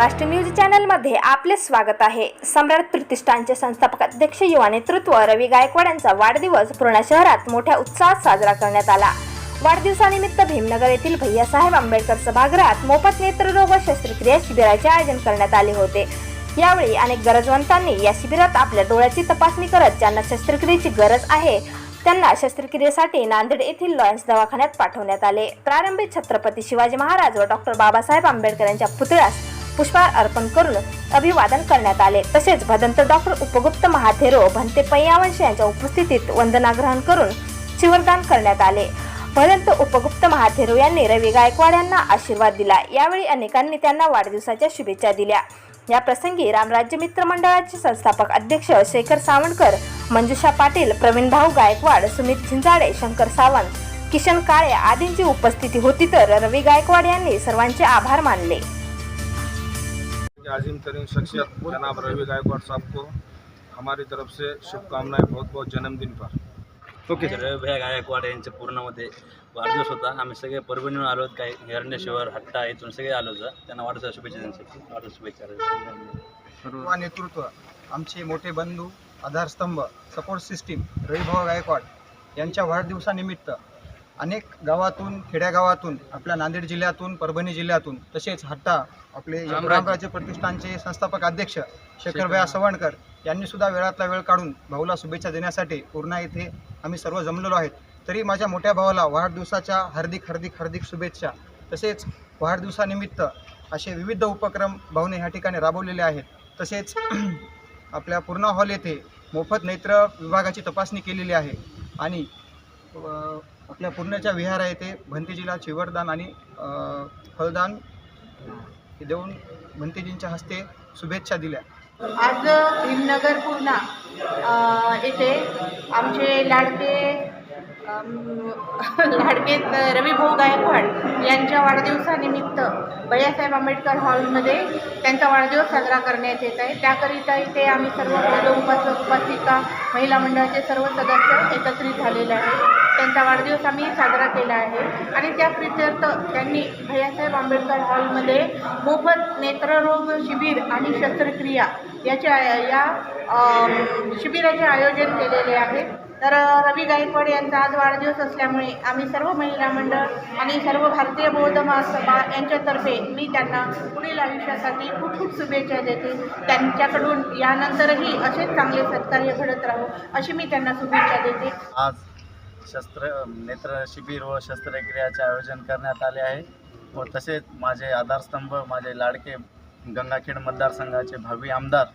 Maharashtra news चॅनलमध्ये आपले स्वागत आहे. सम्राट प्रतिष्ठानचे संस्थापक अध्यक्ष युवा नेतृत्व रवी गायकवाड यांचा वाढदिवस पूर्ण शहरात मोठ्या उत्साहात साजरा करण्यात आला. वाढदिवसानिमित्त भीमनगर येथील भैयासाहेब आंबेडकर सभागृहात मोफत नेत्ररोग व शस्त्रक्रिया शिबिराचे आयोजन करण्यात आले होते. यावेळी अनेक गरजवंतांनी या शिबिरात आपल्या डोळ्याची तपासणी करत ज्यांना शस्त्रक्रियेची गरज आहे त्यांना शस्त्रक्रियेसाठी नांदेड येथील लॉयन्स दवाखान्यात पाठवण्यात आले. प्रारंभी छत्रपती शिवाजी महाराज व डॉक्टर बाबासाहेब आंबेडकर यांच्या पुतळ्यास पुष्पहार अर्पण करून अभिवादन करण्यात आले. तसेच भदंत डॉक्टर उपगुप्त महाथेरो भंते पय्यावंश यांच्या उपस्थितीत वंदना ग्रहण करून शिवरदान करण्यात आले. भदंत उपगुप्त महाथेरो यांनी रवी गायकवाड यांना आशीर्वाद दिला. यावेळी अनेकांनी त्यांना वाढदिवसाच्या शुभेच्छा दिल्या. या प्रसंगी रामराज्य मित्र मंडळाचे संस्थापक अध्यक्ष शेखर सावंतकर मंजुषा पाटील प्रवीणभाऊ गायकवाड सुमित झिंजाडे शंकर सावंत किशन काळे आदींची उपस्थिती होती तर रवी गायकवाड यांनी सर्वांचे आभार मानले. अजीम तरीन शख्सियत जनाब रवि गायकवाड़ साहब को हमारी तरफ से शुभकामनाएं बहुत बहुत जन्मदिन पर। ओके। रविभाई गायकवाड यांच्या पूर्णमध्ये वाढदिवस होता. आम्ही सगळे परभणीहून आलो होतो. काही हिरण्यशिवर हट्टा इथून सगळे आलो होतो. त्यांना वाढदिवस शुभेच्छा त्यांच्यासाठी वाढदिवस शुभेच्छा युवा नेतृत्व आमचे मोठे बंधू आधारस्तंभ सपोर्ट सिस्टीम रविभाऊ गायकवाड यांच्या वाढदिवसानिमित्त अनेक गावातून खेड्यागावातून आपल्या नांदेड जिल्ह्यातून परभणी जिल्ह्यातून तसेच हट्टा आपले रामराज्य प्रतिष्ठानचे संस्थापक अध्यक्ष शेखरभया सवणकर यांनी सुद्धा वेळातला वेळ काढून भाऊला शुभेच्छा देण्यासाठी पूर्णा येथे आम्ही सर्व जमलेलो आहेत. तरी माझ्या मोठ्या भावाला वाढदिवसाच्या हार्दिक हार्दिक हार्दिक शुभेच्छा. तसेच वाढदिवसानिमित्त असे विविध उपक्रम भाऊने ह्या ठिकाणी राबवलेले आहेत. तसेच आपल्या पूर्णा हॉल येथे मोफत नेत्र विभागाची तपासणी केलेली आहे. आणि आपल्या पुण्याच्या विहार आहे येथे भंतेजीला चिवरदान आणि अ, फलदान देऊन भंतेजींच्या हस्ते शुभेच्छा दिल्या. आज भीमनगर पूर्णा येथे आमचे लाडके लाडके रविभाऊ गायकवाड यांच्या वाढदिवसानिमित्त भैयासाहेब आंबेडकर हॉलमध्ये त्यांचा वाढदिवस साजरा करण्यात येत आहे. त्याकरिता इथे आम्ही सर्व पद उपासिका महिला मंडळाचे सर्व सदस्य एकत्रित झालेले आहेत. त्यांचा वाढदिवस आम्ही साजरा केला आहे. आणि त्या प्रित्यर्थ त्यांनी भैयासाहेब आंबेडकर हॉलमध्ये मोफत नेत्ररोग शिबिर आणि शस्त्रक्रिया याच्या या शिबिराचे आयोजन केलेले आहे. तर रवी गायकवाड यांचा आज वाढदिवस असल्यामुळे आम्ही सर्व महिला मंडळ आणि सर्व भारतीय बौद्ध महासभा यांच्यातर्फे मी त्यांना पुढील आयुष्यासाठी खूप खूप शुभेच्छा देते. त्यांच्याकडून यानंतरही असेच चांगले सत्कार्य घडत राहो अशी मी त्यांना शुभेच्छा देते. आज शस्त्र नेत्र शिबिर व शस्त्रक्रियाचे आयोजन करण्यात आले आहे व तसेच माझे आधारस्तंभ माझे लाडके गंगाखेड मतदारसंघाचे भावी आमदार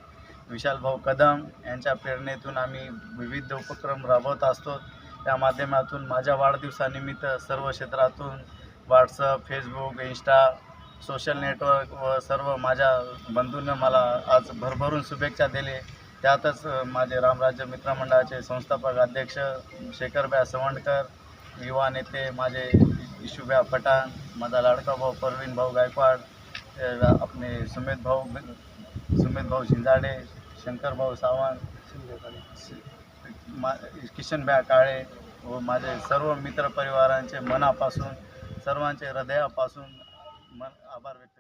विशालभाऊ कदम यांच्या प्रेरणेतून आम्ही विविध उपक्रम राबवत असतो. त्या माध्यमातून माझ्या वाढदिवसानिमित्त सर्व क्षेत्रातून WhatsApp Facebook Insta social network व सर्व माझ्या बंधूंना मला आज भरभरून शुभेच्छा दिले. त्यातच माझे रामराज्य मित्रमंडळाचे संस्थापक अध्यक्ष शेखरभ्या सवंडकर युवा नेते माझे इशुभ्या पठाण माझा लाडका भाऊ परवीन भाऊ गायकवाड आपले सुमित भाऊ सुमित भाऊ शिंजाडे शंकर भाऊ सावंत मा किशनभ्या काळे व माझे सर्व मित्रपरिवारांचे मनापासून सर्वांचे हृदयापासून मन आभार व्यक्त